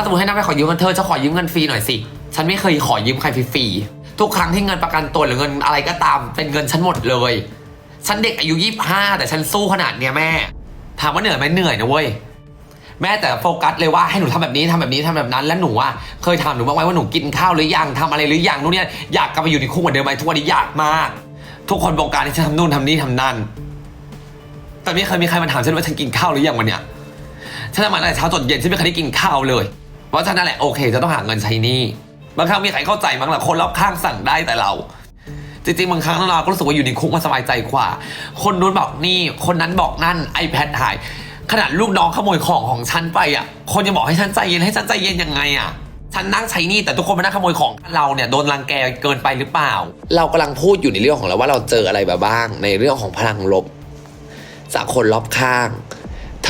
าสมมติให้น้าไปขอยืมเงินเธอจะขอยืมเงินฟรีหน่อยสิ ฉันไม่เคยขอยืมใครฟรีๆทุกครั้งที่เงินประกันตัวหรือเงินอะไรก็ตาม เป็นเงินฉันหมดเลย ฉันเด็กอายุยี่ห้าแต่ฉันสู้ขนาดเนี้ยแม่ ถามว่าเหนื่อยไหมเหนื่อยนะเว้ยแม่แต่โฟกัสเลยว่าให้หนูทำแบบนี้ทำแบบนี้ทำแบบนั้น แล้วหนูอะเคยถามหนูบ้างไหมว่าหนูกินข้าวหรือยังทำอะไรหรือยังนู่นเนี่ยอยากกลับไปอยู่ในคุกเหมือนเดิมไหมทุกวันนี้อยากมาก ทุกคนบงการที่ฉันทำนู่นทำนี่ทำนั่นแต่ไม่เคยมีใครมาถามฉันว่าฉันกินข้าวหรือยังวันเนี้ยฉันทำมาตั้งแต่เช้าจนเย็นฉันไม่เคยได้กินข้าวเลย เพราะฉะนั้นแหละโอเคจะต้องหาเงินใช้หนี้บางครั้งมีใครเข้าใจมั้งล่ะคนรอบข้างสั่งได้แต่เราจริงๆบางครั้งเราก็รู้สึกว่าอยู่ในคุกมันสบายใจกว่า คนนู้นบอกนี่ คนนั้นบอกนั่น iPad หาย ขนาดลูกน้องขโมยของของฉันไปอะ คนยังบอกให้ฉันใจเย็นให้ฉันใจเย็นยังไงอะ ฉันนั่งใช้นี่แต่ทุกคนมานั่งขโมยของเราเนี่ยโดนรังแกเกินไปหรือเปล่า เรากำลังพูดอยู่ในเรื่องของเราว่าเราเจออะไรบ้าง ในเรื่องของพลังลบ จากคนรอบข้าง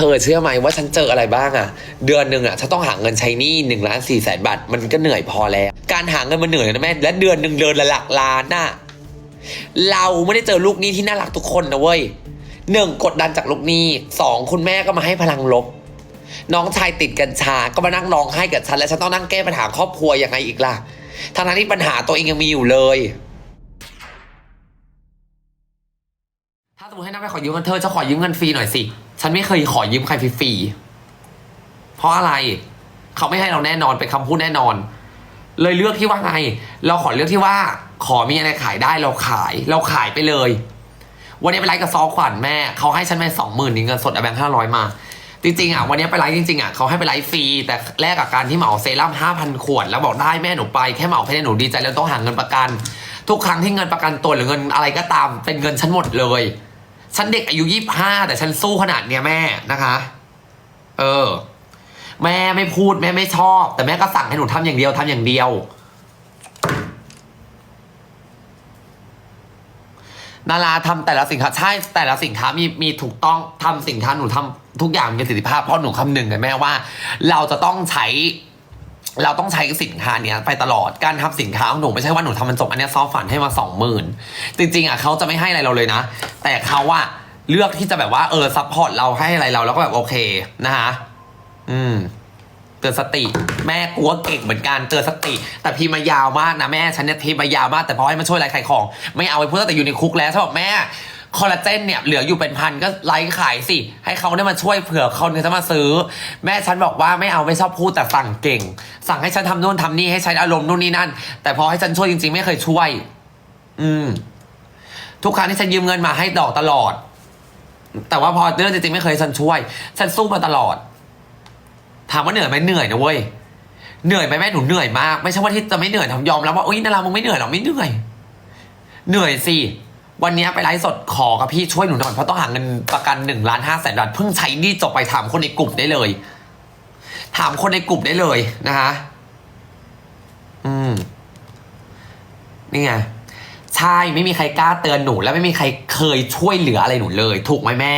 ธอเชื่อไหมว่าฉันเจออะไรบ้างอะเดือนหนึ่งอะฉันต้องหาเงินใช้หนี้หนึ่งล้านสี่แสนบาทมันก็เหนื่อยพอแล้ว การหาเงินมันเหนื่อยนะแม่และเดือนหนึ่งเดือนละหลักล้านน่ะเราไม่ได้เจอลูกหนี้ที่น่ารักทุกคนนะเว้ยหนึ่งกดดันจากลูกหนี้สองคุณแม่ก็มาให้พลังลบ น้องชายติดกัญชาก็มานั่งร้องไห้กับฉันแล้วฉันต้องนั่งแก้ปัญหาครอบครัวยังไงอีกล่ะทั้งนั้นที่ปัญหาตัวเองยังมีอยู่เลย สมมติให้น้าไปขอยืมเงินเธอจะขอยืมเงินฟรีหน่อยสิ ฉันไม่เคยขอยืมใครฟรีๆเพราะอะไร เขาไม่ให้เราแน่นอนเป็นคำพูดแน่นอน เลยเลือกที่ว่าไง เราขอเลือกที่ว่า ขอมีอะไรขายได้เราขาย เราขายไปเลย วันนี้ไปไลฟ์กับซอขวัญแม่ เขาให้ฉันไปสองหมื่นเงินสดอแบงค์ห้าร้อยมา จริงๆอะวันนี้ไปไลฟ์จริงๆอะเขาให้ไปไลฟ์ฟรีแต่แลกกับการที่เหมาเซรั่มห้าพันขวด แล้วบอกได้แม่หนูไปแค่เหมาแค่นี้หนูดีใจแล้วต้องหาเงินประกันทุกครั้งที่เงินประกันตัวหรือเงินอะไรก็ตามเป็นเงินฉันหมดเลย ฉันเด็กอายุยี่ห้าแต่ฉันสู้ขนาดเนี้ยแม่นะคะ เออ แม่ไม่พูดแม่ไม่ชอบ แต่แม่ก็สั่งให้หนูทำอย่างเดียวทำอย่างเดียวนาราทำแต่ละสินค้าใช่แต่ละสินค้ามีมีถูกต้องทำสินค้าหนูทำทุกอย่างมีประสิทธิภาพเพราะหนูคำนึงไงแม่ว่า เราจะต้องใช้ เราต้องใช้สินค้าเนี้ยไปตลอดการทำสินค้าของหนูไม่ใช่ว่าหนูทำมันจบอันเนี้ยซอฟฝันให้มาสองหมื่นจริง ๆอะเขาจะไม่ให้อะไรเราเลยนะ แต่เขาว่าเลือกที่จะแบบว่าเออซัพพอร์ตเราให้อะไรเราแล้วก็แบบโอเคนะคะอืมเตือนสติ แม่กลัวเก่งเหมือนกันเตือนสติ แต่พีมายาวมากนะแม่ฉันเนี่ยพีมายาวมากแต่พอให้มาช่วยไลฟ์ขายของ ไม่เอาไปพูดแต่อยู่ในคุกแล้วฉันบอกแม่ คอลลาเจนเนี่ยเหลืออยู่เป็นพันก็ไลฟ์ขายสิ ให้เขาได้มาช่วยเผื่อเขาจะมาซื้อ แม่ฉันบอกว่าไม่เอาไม่ชอบพูดแต่สั่งเก่ง สั่งให้ฉันทำนู่นทำนี่ให้ใช้อารมณ์นู่นนี่นั่น แต่พอให้ฉันช่วยจริง ๆ ไม่เคยช่วย อืม ทุกครั้งที่ฉันยืมเงินมาให้ดอกตลอด แต่ว่าพอเรื่องจริงๆไม่เคยฉันช่วย ฉันสู้มาตลอด ถามว่าเหนื่อยไหมเหนื่อยนะเว้ยเหนื่อยไหมแม่หนูเหนื่อยมาก ไม่ใช่ว่าที่จะไม่เหนื่อยทำยอมแล้วว่าอุ้ยนารามึงไม่เหนื่อยหรอกไม่เหนื่อยเหนื่อยสิ วันนี้ไปไลฟ์สดขอกับพี่ช่วยหนูหน่อยเพราะต้องหาเงินประกันหนึ่งล้านห้าแสนบาทเพิ่งใช้นี่จบไปถามคนในกลุ่มได้เลย ถามคนในกลุ่มได้เลยนะคะอืมนี่ไงใช่ไม่มีใครกล้าเตือนหนู และไม่มีใครเคยช่วยเหลืออะไรหนูเลย ถูกไหมแม่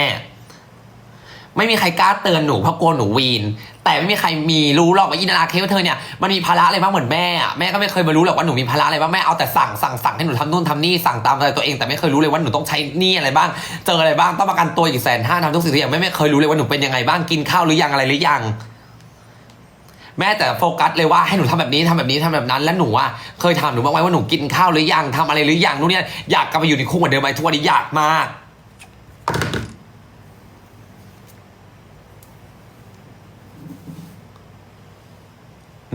ไม่มีใครกล้าเตือนหนูเพราะกลัวหนูวีน แต่ไม่มีใครมีรู้หรอกว่าอินาราเคว่าเธอเนี่ยมันมีภาระอะไรบ้างเหมือนแม่อะแม่ก็ไม่เคยมารู้หรอกว่าหนูมีภาระอะไรบ้างแม่เอาแต่สั่งสั่งสั่งให้หนูทำนู่นทำนี่สั่งตามใจตัวเองแต่ไม่เคยรู้เลยว่าหนูต้องใช้หนี่อะไรบ้าง เจออะไรบ้างต้องประกันตัวอีกแสนห้าทำทุกสิ่งทุกอย่างแม่ไม่เคยรู้เลยว่าหนูเป็นยังไงบ้างกินข้าวหรือยังอะไรหรือยังแม่แต่โฟกัสเลยว่าให้หนูทำแบบนี้ทำแบบนี้ทำแบบนั้น แล้วหนูอะเคยถามหนูบ้างไหมว่าหนูกินข้าวหรือยังทำอะไรหรือยังนู่นเนี่ยอยากกลับไปอยู่ในคุกเหมือนเดิมไหมทุกวันนี้อยากมาก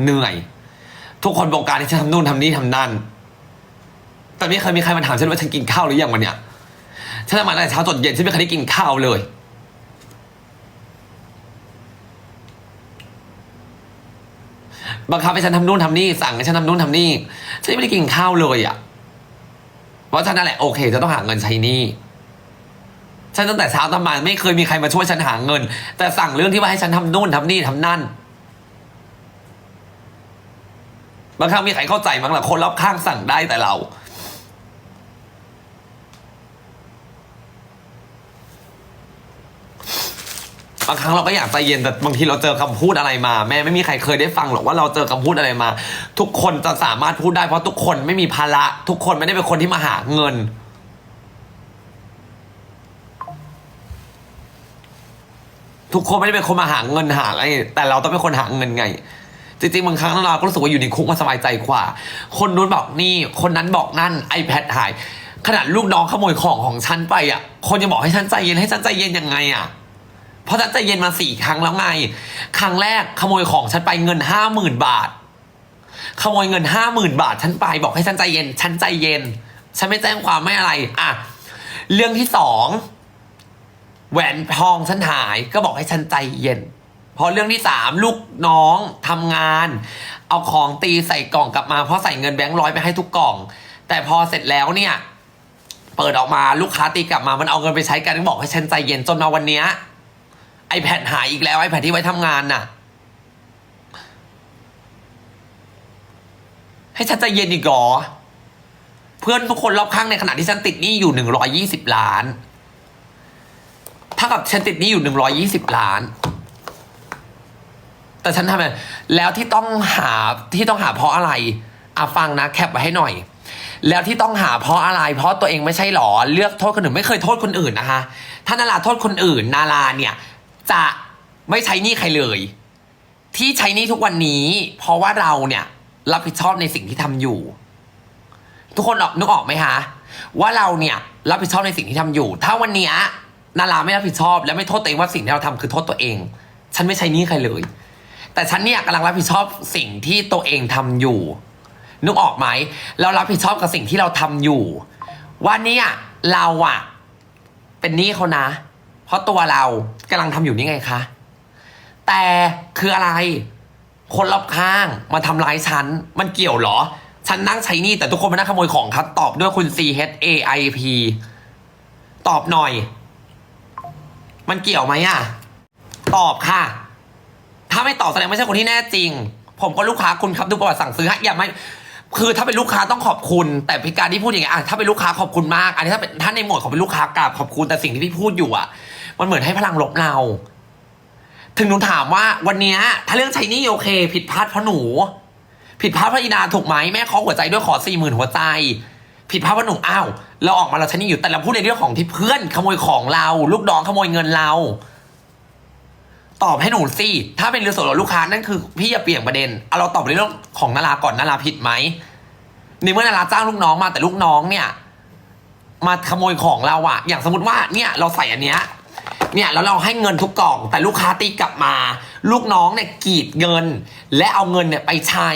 เหนื่อย ทุกคนบงการที่ฉันทำนู่นทำนี่ทำนั่น แต่ไม่เคยมีใครมาถามฉันว่าฉันกินข้าวหรือยังวันเนี้ยฉันทำมานตั้งแต่เช้าจนเย็นฉันไม่เคยได้กินข้าวเลย บังคับให้ฉันทำนู่นทำนี่สั่งให้ฉันทำนู่นทำนี่ฉันไม่ได้กินข้าวเลยอะเพราะฉะนั้นแหละโอเคจะต้องหาเงินใช้นี่ฉันตั้งแต่เช้าทำมาไม่เคยมีใครมาช่วยฉันหาเงิน แต่สั่งเรื่องที่ว่าให้ฉันทำนู่นทำนี่ทำนั่น บางครั้งมีใครเข้าใจบ้างล่ะคนรอบข้างสั่งได้แต่เรา บางครั้งเราก็อยากใจเย็นแต่บางทีเราเจอคำพูดอะไรมา แม่ไม่มีใครเคยได้ฟังหรอกว่าเราเจอคำพูดอะไรมา ทุกคนจะสามารถพูดได้เพราะทุกคนไม่มีภาระทุกคนไม่ได้เป็นคนที่มาหาเงินทุกคนไม่ได้เป็นคนมาหาเงินหาอะไร แต่เราต้องเป็นคนหาเงินไง จริงๆบางครั้งเราก็รู้สึกว่าอยู่ในคุกมันสบายใจกว่า คนนู้นบอกนี่ คนนั้นบอกนั่น iPad หาย ขนาดลูกน้องขโมยของของฉันไปอะ คนจะบอกให้ฉันใจเย็นให้ฉันใจเย็นยังไงอะ เพราะฉันใจเย็นมาสี่ครั้งแล้วไง ครั้งแรกขโมยของฉันไปเงินห้าหมื่นบาท ขโมยเงินห้าหมื่นบาทฉันไปบอกให้ฉันใจเย็น ฉันใจเย็น ฉันไม่แจ้งความไม่อะไร อะ เรื่องที่สองแหวนทองฉันหายก็บอกให้ฉันใจเย็น พอเรื่องที่สามลูกน้องทำงาน เอาของตีใส่กล่องกลับมาเพราะใส่เงินแบงค์ร้อยไปให้ทุกกล่อง แต่พอเสร็จแล้วเนี่ย เปิดออกมาลูกค้าตีกลับมามันเอาเงินไปใช้กันบอกให้ฉันใจเย็นจนมาวันเนี้ยไอแพดหายอีกแล้วไอแพดที่ไว้ทำงานน่ะ ให้ฉันใจเย็นอีกเหรอเพื่อนทุกคนรอบข้างในขณะที่ฉันติดหนี้อยู่หนึ่งร้อยี่สิบล้าน ถ้ากับฉันติดหนี้อยู่หนึ่งร้อยี่สิบล้าน แต่ฉันทำไงแล้วที่ต้องหาที่ต้องหาเพราะอะไรอะฟังนะแคปไว้ให้หน่อย แล้วที่ต้องหาเพราะอะไร เพราะตัวเองไม่ใช่หรอ เลือกโทษคนอื่นไม่เคยโทษคนอื่นนะคะ ถ้านาราโทษคนอื่น นาราเนี่ย จะไม่ใช้หนี้ใครเลย ที่ใช้หนี้ทุกวันนี้ เพราะว่าเราเนี่ยรับผิดชอบในสิ่งที่ทำอยู่ ทุกคนออกนึกออกไหมคะว่าเราเนี่ยรับผิดชอบในสิ่งที่ทำอยู่ ถ้าวันเนี้ยนาราไม่รับผิดชอบ และไม่โทษตัวเองว่าสิ่งที่เราทำคือโทษตัวเอง ฉันไม่ใช้หนี้ใครเลย แต่ฉันเนี่ยกำลังรับผิดชอบสิ่งที่ตัวเองทำอยู่ นึกออกไหมเรารับผิดชอบกับสิ่งที่เราทำอยู่วันนี้อะเราอะเป็นหนี้เขานะ เพราะตัวเรากำลังทำอยู่นี่ไงคะ แต่คืออะไร คนรอบข้างมาทำร้ายฉัน มันเกี่ยวเหรอ ฉันนั่งใช้หนี่แต่ทุกคนมานั่งขโมยของครับ ตอบด้วยคุณ C H A I P ตอบหน่อย มันเกี่ยวไหมอะตอบค่ะ ถ้าไม่ตอบแสดงไม่ใช่คนที่แน่จริง ผมก็ลูกค้าคุณครับดูประวัติสั่งซื้อให้อย่าไม่คือถ้าเป็นลูกค้าต้องขอบคุณ แต่พิการที่พูดอย่างเงี้ยอะถ้าเป็นลูกค้าขอบคุณมาก อันนี้ถ้าเป็นถ้าในหมวดของเป็นลูกค้ากราบขอบคุณแต่สิ่งที่พี่พูดอยู่อะ มันเหมือนให้พลังลบเรา ถึงหนูถามว่าวันเนี้ยถ้าเรื่องใช้นี่โอเค ผิดพลาดเพราะหนู ผิดพลาดเพราะอีนาถูกไหมแม่ขอหัวใจด้วยขอสี่หมื่นหัวใจ ผิดพลาดเพราะหนูอ้าวเราออกมาเราใช้นี่อยู่แต่เราพูดในเรื่องของที่เพื่อนขโมยของเรา ลูกน้องขโมยเงินเรา ตอบให้หนูสิถ้าเป็นเรื่องส่วนตัวลูกค้านั่นคือพี่อย่าเปลี่ยนประเด็นเอาเราตอบในเรื่องของนาราก่อนนาราผิดไหมในเมื่อนาราจ้างลูกน้องมาแต่ลูกน้องเนี่ย มาขโมยของเราอะอย่างสมมติว่าเนี่ยเราใส่อันเนี้ยเนี่ยแล้วเราให้เงินทุกกล่องแต่ลูกค้าตีกลับมา ลูกน้องเนี่ยกีดเงิน และเอาเงินเนี่ยไปใช้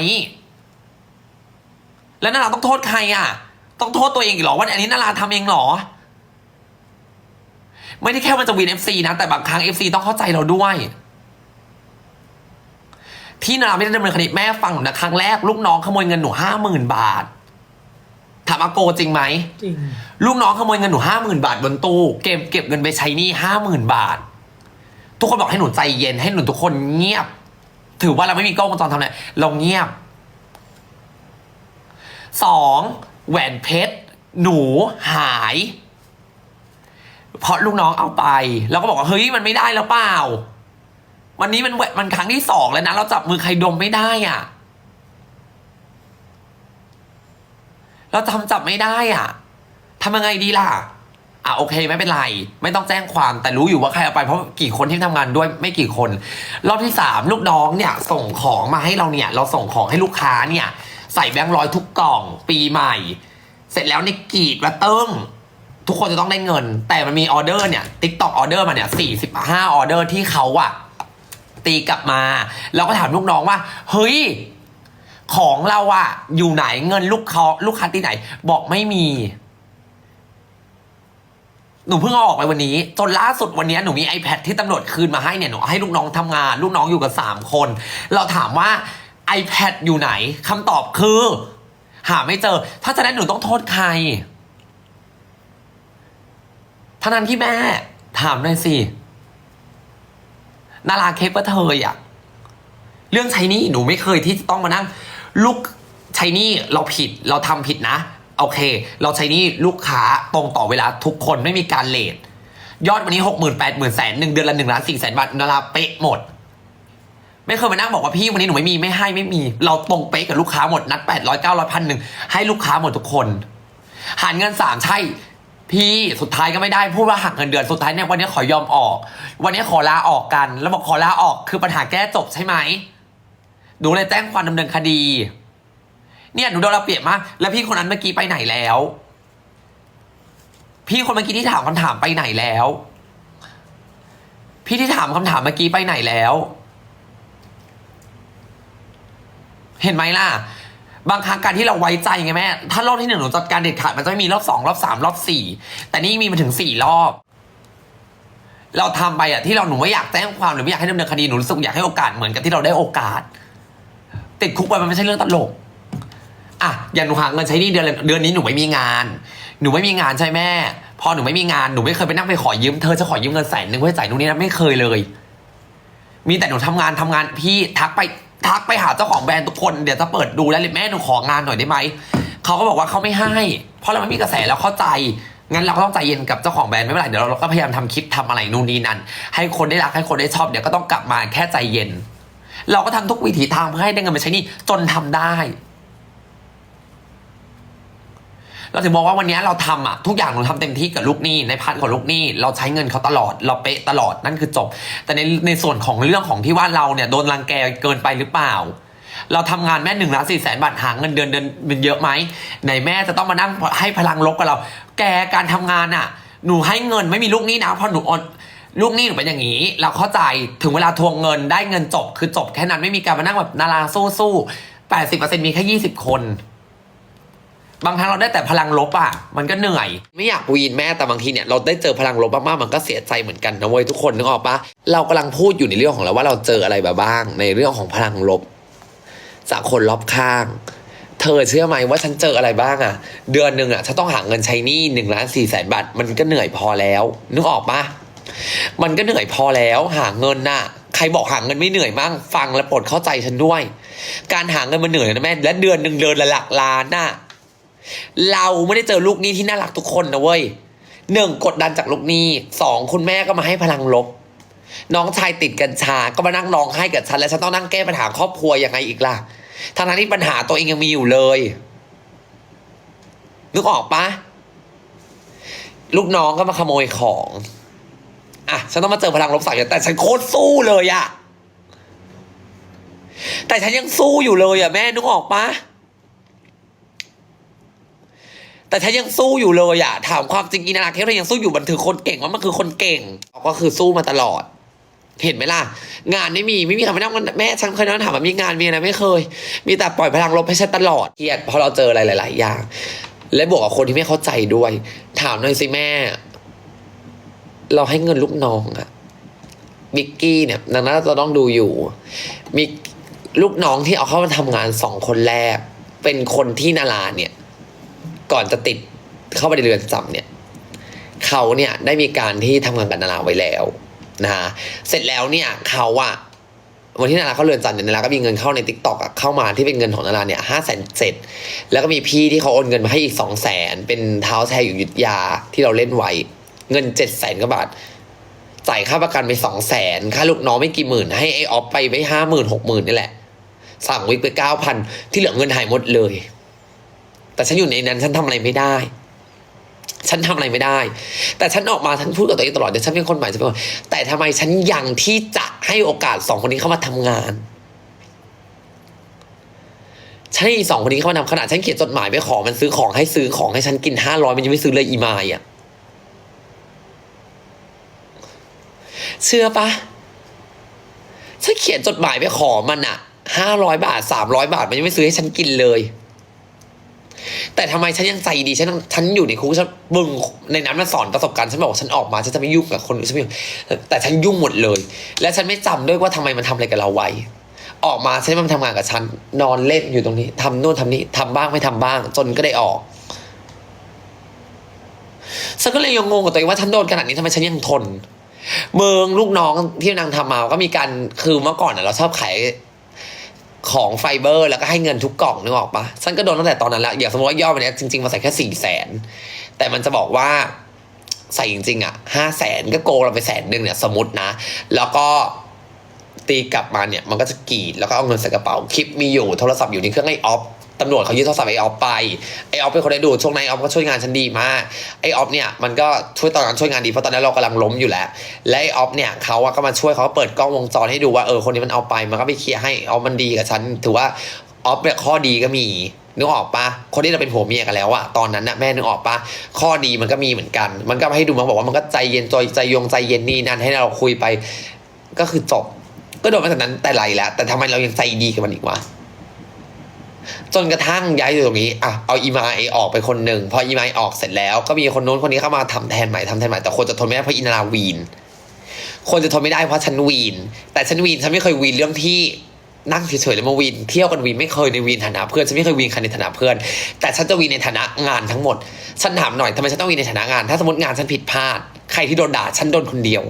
แล้วนาราต้องโทษใครอะต้องโทษตัวเองอีกหรอว่าอันนี้นาราทำเองหรอ ไม่ได้แค่มันจะวินเอฟซีนะ แต่บางครั้งเอฟซีต้องเข้าใจเราด้วย ที่นาราไม่ได้ดำเนินคดีแม่ฟังหนูนะครั้งแรกลูกน้องขโมยเงินหนูห้าหมื่นบาทถามอาโกจริงไหมจริงลูกน้องขโมยเงินหนูห้าหมื่นบาทบนตู้เก็บเก็บเงินไปใช้หนี้ห้าหมื่นบาท ทุกคนบอกให้หนูใจเย็นให้หนูทุกคนเงียบ ถือว่าเราไม่มีกล้องวงจรทำอะไรเราเงียบสองแหวนเพชร หนูหาย เพราะลูกน้องเอาไป แล้วก็บอกว่าเฮ้ยมันไม่ได้แล้วเปล่า วันนี้มันแหวนมันครั้งที่สองแล้วนะเราจับมือใครดมไม่ได้อะ เราทำจับไม่ได้อะทำยังไงดีล่ะอะโอเคไม่เป็นไร ไม่ต้องแจ้งความแต่รู้อยู่ว่าใครเอาไปเพราะกี่คนที่ทำงานด้วยไม่กี่คน รอบที่สามลูกน้องเนี่ยส่งของมาให้เราเนี่ย เราส่งของให้ลูกค้าเนี่ย ใส่แบงค์ร้อยทุกกล่องปีใหม่ เสร็จแล้วในกรีดมาเติ้ง ทุกคนจะต้องได้เงิน แต่มันมีออเดอร์เนี่ยติ๊กตอกออเดอร์มาเนี่ยสี่สิบห้าออเดอร์ที่เขาอะตีกลับมาเราก็ถามลูกน้องว่า เฮ้ย ของเราอะอยู่ไหนเงินลูกค้าลูกค้าที่ไหน บอกไม่มี หนูเพิ่งเอาออกไปวันนี้ จนล่าสุดวันนี้หนูมี iPad ที่ตำรวจคืนมาให้เนี่ยหนูให้ลูกน้องทำงาน ลูกน้องอยู่กับสามคน เราถามว่า iPad อยู่ไหนคำตอบคือ หาไม่เจอ ถ้าจะนั้นหนูต้องโทษใคร ท่านั้นที่แม่ ถามหน่อยสินาราเค้กว่าเธออะเรื่องใช้นี่หนูไม่เคยที่จะต้องมานั่ง ลูกใช้นี่เราผิดเราทำผิดนะ โอเค เราใช้นี่ลูกค้าตรงต่อเวลาทุกคนไม่มีการเลทยอดวันนี้หกหมื่นแปดหมื่นแสนหนึ่งเดือนละหนึ่งล้านสี่แสนบาทนาราเป๊ะหมด ไม่เคยมานั่งบอกว่าพี่วันนี้หนูไม่มีไม่ให้ไม่มี เราตรงเป๊ะกับลูกค้าหมดนัดแปดร้อยเก้าร้อยพันหนึ่งให้ลูกค้าหมดทุกคน หารเงินสามใช่ พี่สุดท้ายก็ไม่ได้พูดว่าหักเงินเดือนสุดท้ายเนี่ยวันนี้ขอยอมออก วันนี้ขอลาออกกัน แล้วบอกขอลาออกคือปัญหาแก้จบใช่ไหมหนูเลยแจ้งความดำเนินคดี เนี่ยหนูโดนเราเปรียบมากแล้วพี่คนนั้นเมื่อกี้ไปไหนแล้ว พี่คนเมื่อกี้ที่ถามคำถามไปไหนแล้ว พี่ที่ถามคำถามเมื่อกี้ไปไหนแล้ว เห็นไหมล่ะ บางครั้งการที่เราไว้ใจไงแม่ ถ้ารอบที่หนึ่งหนูจัดการเด็ดขาดมันจะไม่มีรอบสองรอบสามรอบสี่แต่นี่มีมาถึงสี่รอบ เราทำไปอะที่เราหนูไม่อยากแจ้งความหรือไม่อยากให้ดำเนินคดีหนูรู้สึกอยากให้โอกาสเหมือนกับที่เราได้โอกาส ติดคุกไปมันไม่ใช่เรื่องตลกอะอย่างหนูหาเงินใช้หนี่เดือนเดือนนี้หนูไม่มีงาน หนูไม่มีงานใช่แม่พอหนูไม่มีงานหนูไม่เคยไปนั่งไปขอยืมเธอจะขอยืมเงินแสนหนึ่งเพื่อจ่ายนู่นนี่นะไม่เคยเลย มีแต่หนูทำงานทำงานพี่ทักไป ทักไปหาเจ้าของแบรนด์ทุกคนเดี๋ยวจะเปิดดูแล้วเลยแม่หนูของานหน่อยได้ไหมเขาก็บอกว่าเขาไม่ให้ เพราะเราไม่มีกระแสแล้วเข้าใจงั้นเราก็ต้องใจเย็นกับเจ้าของแบรนด์ไม่เป็นไรเดี๋ยวเราก็พยายามทำคลิปทำอะไรนู่นนี่นั่นให้คนได้รักให้คนได้ชอบเดี๋ยวก็ต้องกลับมาแค่ใจเย็น เราก็ทำทุกวิถีทางเพื่อให้ได้เงินมาใช้นี่จนทำได้ เราถึงบอกว่าวันนี้เราทำอะทุกอย่างเราทำเต็มที่กับลูกหนี้ในพาร์ทของลูกหนี้ เราใช้เงินเขาตลอด เราเป๊ะตลอดนั่นคือจบ แต่ในในส่วนของเรื่องของที่ว่าเราเนี่ยโดนรังแกเกินไปหรือเปล่า เราทำงานแม่หนึ่งล้านสี่แสนบาทหาเงินเดือนเดือนเป็นเยอะไหมไหนแม่จะต้องมานั่งให้พลังลบกับเรา แกการทำงานอะหนูให้เงินไม่มีลูกหนี้นะเพราะหนูออนลูกหนี้หนูเป็นอย่างนี้ เราเข้าใจถึงเวลาทวงเงินได้เงินจบ คือจบแค่นั้นไม่มีการมานั่งแบบนาราสู้สู้แปดสิบเปอร์เซ็นต์มีแค่ยี่สิบคน บางครั้งเราได้แต่พลังลบอะ มันก็เหนื่อย ไม่อยากวีนแม่แต่บางทีเนี่ยเราได้เจอพลังลบมากๆมันก็เสียใจเหมือนกันนะเว้ยทุกคนนึกออกปะเรากำลังพูดอยู่ในเรื่องของเราว่าเราเจออะไรมาบ้าง ในเรื่องของพลังลบ จากคนรอบข้าง เธอเชื่อไหมว่าฉันเจออะไรบ้างอะเดือนหนึ่งอะฉันต้องหาเงินใช้หนี้หนึ่งล้านสี่แสนบาทมันก็เหนื่อยพอแล้ว นึกออกปะมันก็เหนื่อยพอแล้วหาเงินน่ะใครบอกหาเงินไม่เหนื่อยมั่งฟังและโปรดเข้าใจฉันด้วย การหาเงินมันเหนื่อยนะแม่และเดือนหนึ่งเดือนละหลักล้านน่ะ เราไม่ได้เจอลูกหนี้ที่น่ารักทุกคนนะเว้ยหนึ่งกดดันจากลูกหนี้สองคุณแม่ก็มาให้พลังลบ น้องชายติดกัญชาก็มานั่งร้องไห้กับฉัน แล้วฉันต้องนั่งแก้ปัญหาครอบครัวยังไงอีกล่ะทั้งนั้นที่ปัญหาตัวเองยังมีอยู่เลยนึกออกปะลูกน้องก็มาขโมยของอะฉันต้องมาเจอพลังลบสายแต่ฉันโคตรสู้เลยอะแต่ฉันยังสู้อยู่เลยอะแม่นึกออกปะ แต่ถ้ายังสู้อยู่เลยอะถามความจริงอินาราเคสเรยังสู้อยู่มันคือคนเก่งว่ามันคือคนเก่งก็คือสู้มาตลอด เห็นไหมล่ะ งานไม่มีไม่มีครมานั่งมันแม่ฉันเคยนั่งถามว่ามีงานมีอะไรไม่เคย มีแต่ปล่อยพลังลบให้ฉันตลอดเครียดเพราะเราเจออะไรหลาย ๆ อย่าง และบวกกับคนที่ไม่เข้าใจด้วย ถามหน่อยสิแม่ เราให้เงินลูกน้องอะบิกกี้เนี่ยดังนั้นเราต้องดูอยู่มีลูกน้องที่เอาเข้ามาทำงานสองคนแรก เป็นคนที่นาราเนี่ย ก่อนจะติดเข้าไปในเรือนจำเนี่ยเขาเนี่ยได้มีการที่ทำงานกับนาราไว้แล้วนะฮะเสร็จแล้วเนี่ยเขาอะวันที่นาราเข้าเรือนจำเนี่ยนาราก็มีเงินเข้าในทิกตอกเข้ามาที่เป็นเงินของนาราเนี่ยห้าแสนเจ็ดแล้วก็มีพี่ที่เขาโอนเงินมาให้อีกสองแสนเป็นเท้าแชร์อยู่ยุทธยาที่เราเล่นไว้เงินเจ็ดแสนกว่าบาทจ่ายค่าประกันไปสองแสนค่าลูกน้องไม่กี่หมื่น ให้ไอออฟไปไปห้าหมื่นหกหมื่นนี่แหละ สั่งวิกไปเก้าพันที่เหลือเงินหายหมดเลย แต่ฉันอยู่ในนั้นฉันทำอะไรไม่ได้ ฉันทำอะไรไม่ได้ แต่ฉันออกมาฉันพูดกับตัวเองตลอดเดี๋ยวฉันเป็นคนใหม่ฉันเป็นคนแต่ทำไมฉันยังที่จะให้โอกาสสองคนนี้เข้ามาทำงานฉันให้สองคนนี้เข้ามาทำขนาดฉันเขียนจดหมายไปขอมันซื้อของให้ซื้อของให้ฉันกินห้าร้อยมันยังไม่ซื้อเลยอีมายอะเชื่อปะฉันเขียนจดหมายไปขอมันอะห้าร้อยบาทสามร้อยบาทมันยังไม่ซื้อให้ฉันกินเลย แต่ทำไมฉันยังใจดีฉันฉันอยู่ในคุกฉันมึงในนั้นมันสอนประสบการณ์ฉันบอกว่าฉันออกมาฉันจะไม่ยุ่งกับคนอื่นฉันไม่ยุ่งแต่ฉันยุ่งหมดเลย และฉันไม่จำด้วยว่าทำไมมันทำอะไรกับเราไว้ ออกมาฉันมันทำงานกับฉันนอนเล่นอยู่ตรงนี้ทำนู่นทำนี่ทำบ้างไม่ทำบ้าง จนก็ได้ออกฉันก็เลยยังงงกับตัวเองว่าฉันโดนขนาดนี้ทำไมฉันยังทน เมืองลูกน้องที่นางทำมาก็มีการคือเมื่อก่อนเราชอบขาย ของไฟเบอร์ แล้วก็ให้เงินทุกกล่องนึกออกปะฉันก็โดนตั้งแต่ตอนนั้นแล้วอย่างสมมติว่ายอดวันเนี้ยจริงๆมาใส่แค่สี่แสนแต่มันจะบอกว่าใส่จริงๆอะห้าแสนก็โกงเราไปแสนหนึ่งเนี่ยสมมตินะ แล้วก็ตีกลับมาเนี่ยมันก็จะกรีดแล้วก็เอาเงินใส่กระเป๋าคลิปมีอยู่โทรศัพท์อยู่ในเครื่องไอออฟ ตำรวจเขายึดโทรศัพท์ไอออฟไปไอออฟเป็นคนได้ดูช่วงนั้นไอออฟก็ช่วยงานฉันดีมากไอออฟเนี่ยมันก็ช่วยตอนนั้นช่วยงานดีเพราะตอนนั้นเรากำลังล้มอยู่แล้วและไอออฟเนี่ยเขาอะก็มาช่วยเขาเปิดกล้องวงจรให้ดูว่าเออคนนี้มันเอาไปมันก็ไปเคลียร์ให้ออฟมันดีกับฉันถือว่าออฟเนี่ยข้อดีก็มีนึกออกปะคนที่เราเป็นผัวเมียกันแล้วอะตอนนั้นน่ะแม่นึกออกปะข้อดีมันก็มีเหมือนกัน มันก็ให้ดูมันบอกว่ามันก็ใจเย็นใจใจยงใจเย็นนี่นั่นให้เราคุยไป ก็คือจบก็โดนมาจากนั้นแต่ไรแล้ว แต่ทำไมเรายังใจดีกับมันอีกวะ จนกระทั่งย้ายอยู่ตรงนี้อะเอาอีมล์อออกไปคนหนึ่งพออีมล์ออกเสร็จแล้วก็มีคนโน้นคนนี้เข้ามาทำแทนใหม่ทำแทนใหม่แต่คนจะทนไม่ได้เพราะอินาราวีน คนจะทนไม่ได้เพราะฉันวีน แต่ฉันวีนฉันไม่เคยวีนเรื่องที่นั่งเฉยๆแล้วมาวีนเที่ยวกันวีนไม่เคยในวีนฐานะเพื่อนฉันไม่เคยวีนใครในฐานะเพื่อน แต่ฉันจะวีนในฐานะงานทั้งหมดฉันถามหน่อยทำไมฉันต้องวีนในฐานะงาน ถ้าสมมติงานฉันผิดพลาด ใครที่โดนด่าฉันโดนคนเดียว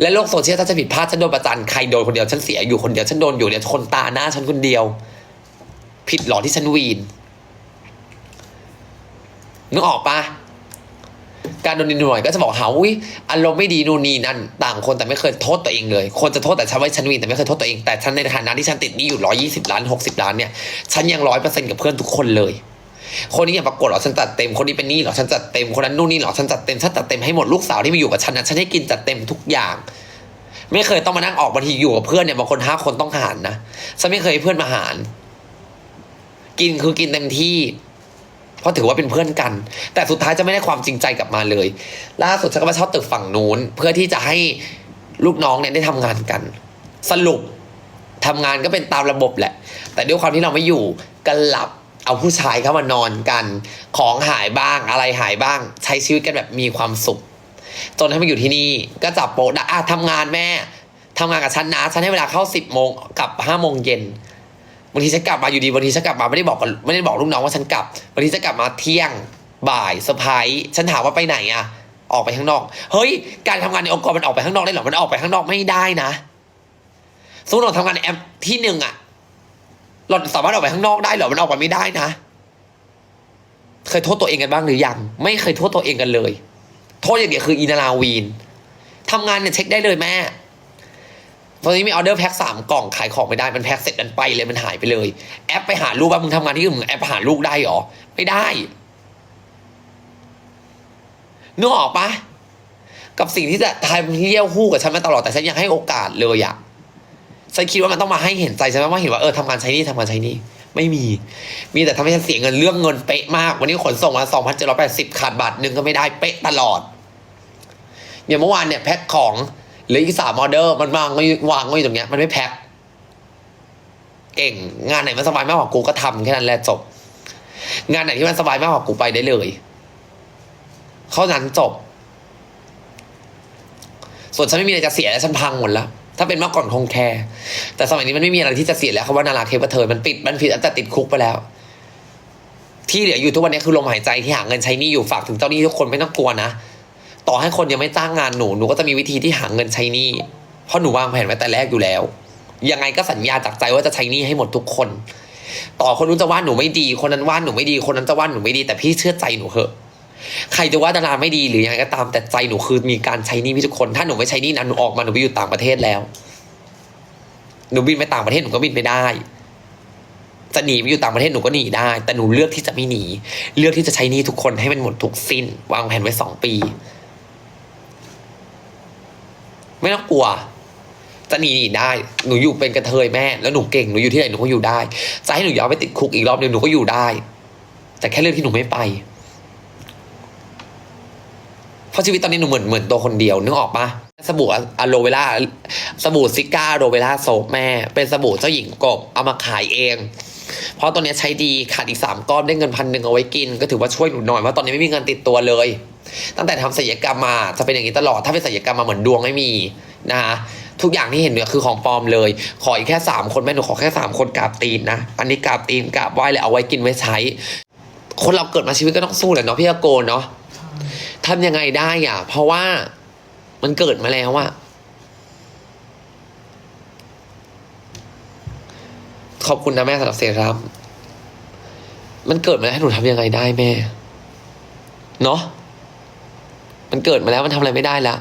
และโลกโซเชียลถ้าจะผิดพลาดฉันโดนประจานใครโดนคนเดียวฉันเสียอยู่คนเดียวฉันโดนอยู่เดียวคนตาหน้าฉันคนเดียว ผิดหรอที่ฉันวีนนึกออกปะการโดนนินหน่วยก็จะบอกหาอุ้ยอารมณ์ไม่ดีนู่นนี่นั่นต่างคนแต่ไม่เคยโทษตัวเองเลย คนจะโทษแต่ฉันว่าฉันวีนแต่ไม่เคยโทษตัวเองแต่ฉันในฐานะที่ฉันติดหนี้อยู่ร้อยี่สิบล้านหกสิบล้านเนี่ยฉันยังร้อยเปอร์เซ็นต์กับเพื่อนทุกคนเลย คนนี้อย่าปรากฏหรอฉันจัดเต็มคนนี้เป็นหนี้หรอฉันจัดเต็มคนนั้นนู่นนี่หรอฉันจัดเต็มฉันจัดเต็มให้หมดลูกสาวที่มาอยู่กับฉันนะฉันให้กินจัดเต็มทุกอย่าง ไม่เคยต้องมานั่งออกบางทีอยู่กับเพื่อนเนี่ยบางคนห้าคนต้องหารนะฉันไม่เคยเพื่อนมาหาร กินคือกินเต็มที่ เพราะถือว่าเป็นเพื่อนกัน แต่สุดท้ายจะไม่ได้ความจริงใจกลับมาเลย ล่าสุดฉันก็มาเช่าตึกฝั่งนู้น เพื่อที่จะให้ลูกน้องเนี่ยได้ทำงานกัน สรุปทำงานก็เป็นตามระบบแหละ แต่ด้วยความที่เราไม่อยู่กันหลับเอาผู้ชายเข้ามานอนกัน ของหายบ้างอะไรหายบ้าง ใช้ชีวิตกันแบบมีความสุข จนให้มาอยู่ที่นี่ก็จับโป๊ะได้อะทำงานแม่ทำงานกับฉันนะ ฉันให้เวลาเข้าสิบโมงกลับห้าโมงเย็น บางทีฉันกลับมาอยู่ดีบางทีฉันกลับมาไม่ได้บอกกับไม่ได้บอกลูกน้องว่าฉันกลับบางทีฉันกลับมาเที่ยงบ่ายเซอร์ไพรส์ฉันถามว่าไปไหนอะออกไปข้างนอก เฮ้ย การทำงานในองค์กรมันออกไปข้างนอกได้หรอมันออกไปข้างนอกไม่ได้นะสมมติเราทำงานในแอปที่หนึ่งอะเราสามารถออกไปข้างนอกได้หรอมันออกไปไม่ได้นะ เคยโทษตัวเองกันบ้างหรือยัง ไม่เคยโทษตัวเองกันเลย โทษอย่างเดียวคืออีนาราวีนทำงานเนี่ยเช็คได้เลยแม่ ตอนนี้มีออเดอร์แพ็คสามกล่องขายของไม่ได้มันแพ็คเสร็จมันไปเลยมันหายไปเลย แอปไปหาลูกว่ามึงทำงานที่อื่นมึงแอปหาลูกได้หรอ ไม่ได้นึกออกปะกับสิ่งที่จะทำที่เยี่ยวคู่กับฉันมาตลอดแต่ฉันยังให้โอกาสเลยอะฉันคิดว่ามันต้องมาให้เห็นใจฉันว่าเห็นว่าเออทำงานใช้นี่ทำงานใช้นี่ไม่มี มีแต่ทำให้ฉันเสียเงินเรื่องเงินเป๊ะมาก วันนี้ขนส่งมาสองพันเจ็ดร้อยแปดสิบขาดบาทหนึ่งก็ไม่ได้เป๊ะตลอดอย่างเมื่อวานเนี่ยแพ็คของ หลืออีกสามออเดอร์มันวางไว้วางไว้อยู่ตรงเนี้ยมันไม่แพ็คเก่ง งานไหนมันสบายมากกว่ากูก็ทำแค่นั้นแหละจบ งานไหนที่มันสบายมากกว่ากูไปได้เลยเข้านั้นจบ ส่วนฉันไม่มีอะไรจะเสียแล้วฉันพังหมดแล้วถ้าเป็นเมื่อก่อนคงแคร์แต่สมัยนี้มันไม่มีอะไรที่จะเสียแล้วคำว่านาราเทพเธอมันปิดมันผิดตั้งแต่ติดคุกไปแล้ว ที่เหลืออยู่ทุกวันนี้คือลมหายใจที่หาเงินใช้นี่อยู่ฝากถึงเจ้าหนี้ทุกคนไม่ต้องกลัวนะ ต่อให้คนยังไม่จ้างงานหนูหนูก็จะมีวิธีที่หาเงินใช้หนี้เพราะหนูวางแผนไว้แต่แรกอยู่แล้ว ยังไงก็สัญญาจากใจว่าจะใช้หนี้ให้หมดทุกคน ต่อคนนู้นจะว่าหนูไม่ดี คนนั้นว่าหนูไม่ดีคนนั้นจะว่าหนูไม่ดี แต่พี่เชื่อใจหนูเหอะใครจะว่าดาราไม่ดีหรือยังไงก็ตามแต่ใจหนูคือมีการใช้หนี้พี่ทุกคน ถ้าหนูไม่ใช้หนี้นะหนูออกมาหนูไปอยู่ต่างประเทศแล้ว หนูบินไปต่างประเทศหนูก็บินไปได้จะหนีไปอยู่ต่างประเทศหนูก็หนีได้ แต่หนูเลือกที่จะไม่หนี เลือกที่จะใช้หนี้ทุกคนให้มันหมดทุกสิ้น วางแผนไว้สองปี ไม่ต้องกลัว จะหนีหนีได้ หนูอยู่เป็นกระเทยแม่ แล้วหนูเก่ง หนูอยู่ที่ไหนหนูก็อยู่ได้ จะให้หนูย้อนไปติดคุกอีกรอบหนึงหนูก็อยู่ได้ แต่แค่เรื่องที่หนูไม่ไป เพราะชีวิตตอนนี้หนูเหมือนเหมือนตัวคนเดียวนึกออกปะสบู่อะโลเวล่า สบู่ซิก้าอโรเวล่าโซแม่ เป็นสบู่เจ้าหญิงกบ เอามาขายเอง เพราะตอนนี้ใช้ดีขาดอีกสามก้อนได้เงินพันหนึ่งเอาไว้กิน ก็ถือว่าช่วยหนูหน่อยว่าะตอนนี้ไม่มีเงินติดตัวเลย ตั้งแต่ทำศัลยกรรมมาจะเป็นอย่างนี้ตลอดถ้าเป็นศัลยกรรมมาเหมือนดวงไม่มีนะฮะทุกอย่างที่เห็นเนี่ยคือของปลอมเลย ขออีกแค่สามคนแม่หนูขอแค่สามคนกราบตีนนะ อันนี้กราบตีนกราบไหว้เลยเอาไว้กินไว้ใช้ คนเราเกิดมาชีวิตก็ต้องสู้แหละเนาะพี่อโกนเนาะทำยังไงได้อะ เพราะว่ามันเกิดมาแล้วอะ ขอบคุณนะแม่สำหรับเซรั่มมันเกิดมาแล้วให้หนูทำยังไงได้แม่ เนาะมันเกิดมาแล้วมันทำอะไรไม่ได้แล้ว